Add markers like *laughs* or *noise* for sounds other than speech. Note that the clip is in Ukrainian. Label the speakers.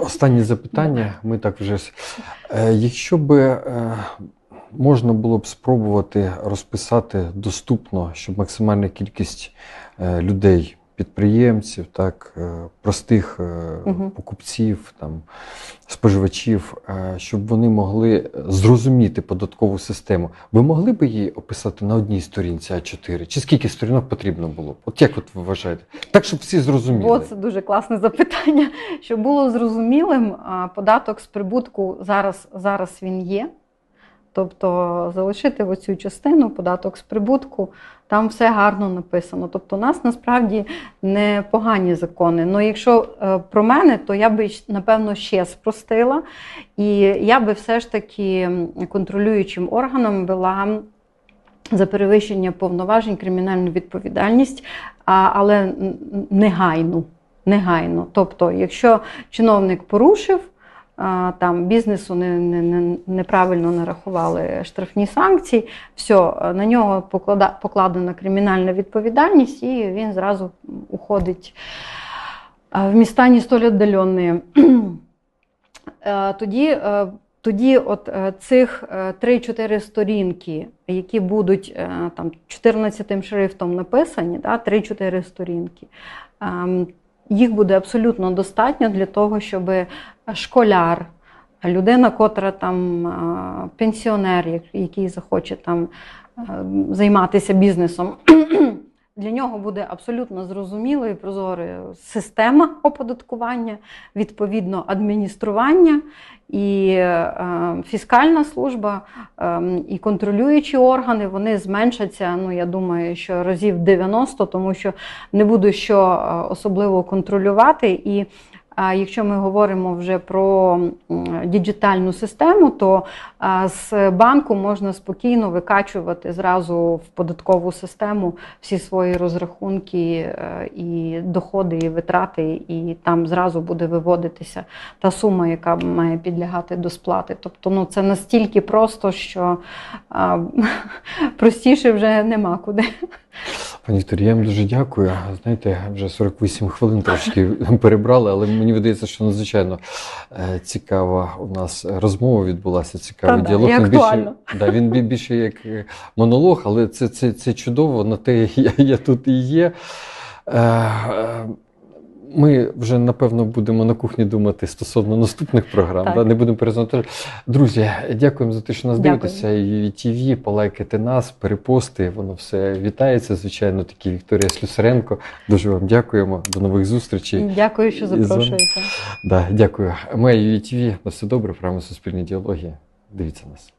Speaker 1: Останнє запитання. Ми так вже Е, якщо би е, можна було б спробувати розписати доступно, щоб максимальна кількість е, людей, підприємців, так, е, простих
Speaker 2: Мгм.
Speaker 1: покупців, там, споживачів, е, щоб вони могли зрозуміти податкову систему. Ви могли б її описати на одній сторінці А4? Чи скільки сторінок потрібно було? От як от ви вважаєте? Так, щоб всі зрозуміли.
Speaker 2: Бо це дуже класне запитання. Щоб було зрозумілим, податок з прибутку зараз, зараз він є. Тобто залишити оцю частину податок з прибутку, там все гарно написано. Тобто, у нас насправді не погані закони. Ну, якщо е, про мене, то я би напевно ще спростила, і я би все ж таки контролюючим органом вела за перевищення повноважень кримінальну відповідальність, а, але негайну. негайно. Тобто, якщо чиновник порушив, там бізнесу не, не, не, неправильно нарахували штрафні санкції, все, на нього поклада, покладена кримінальна відповідальність, і він зразу уходить в міста не столь віддалені. Е, Тоді, е, тоді от е, цих е, 3-4 сторінки, які будуть е, там 14 шрифтом написані, да, 3-4 сторінки, ем, їх буде абсолютно достатньо для того, щоб школяр, людина, котра там е, пенсіонер, який захоче там е, займатися бізнесом. Для нього буде абсолютно зрозумілою і прозорою система оподаткування, відповідно адміністрування і е, фіскальна служба, е, і контролюючі органи вони зменшаться. Ну я думаю, що разів 90, тому що не буду що е, особливо контролювати. І а якщо ми говоримо вже про діджитальну систему, то з банку можна спокійно викачувати зразу в податкову систему всі свої розрахунки е, і доходи, і витрати, і там зразу буде виводитися та сума, яка має підлягати до сплати. Тобто, ну це настільки просто, що *laughs* простіше вже нема куди.
Speaker 1: Пані Вікторія, я вам дуже дякую. Знаєте, вже 48 хвилин трошки *laughs* перебрали, але мені видається, що надзвичайно е, цікава у нас розмова відбулася, цікавий
Speaker 2: Та
Speaker 1: діалог. Він більше, *laughs* да, він більше як е, монолог, але це, це, це чудово, на те *laughs* я, я тут і є. Ми вже напевно будемо на кухні думати стосовно наступних програм.
Speaker 2: Так.
Speaker 1: Да? Не будемо перезнати. Друзі, дякуємо за те, що нас
Speaker 2: Дякую.
Speaker 1: дивитеся. І ТВ, полайкайте нас, перепости. Воно все вітається. Звичайно, такі Вікторія Слюсаренко. Дуже вам дякуємо. До нових зустрічей.
Speaker 2: Дякую, що запрошуєте.
Speaker 1: Да, дякую. Ми ТВ. На все добре. Програма Суспільні діалоги. Дивіться нас.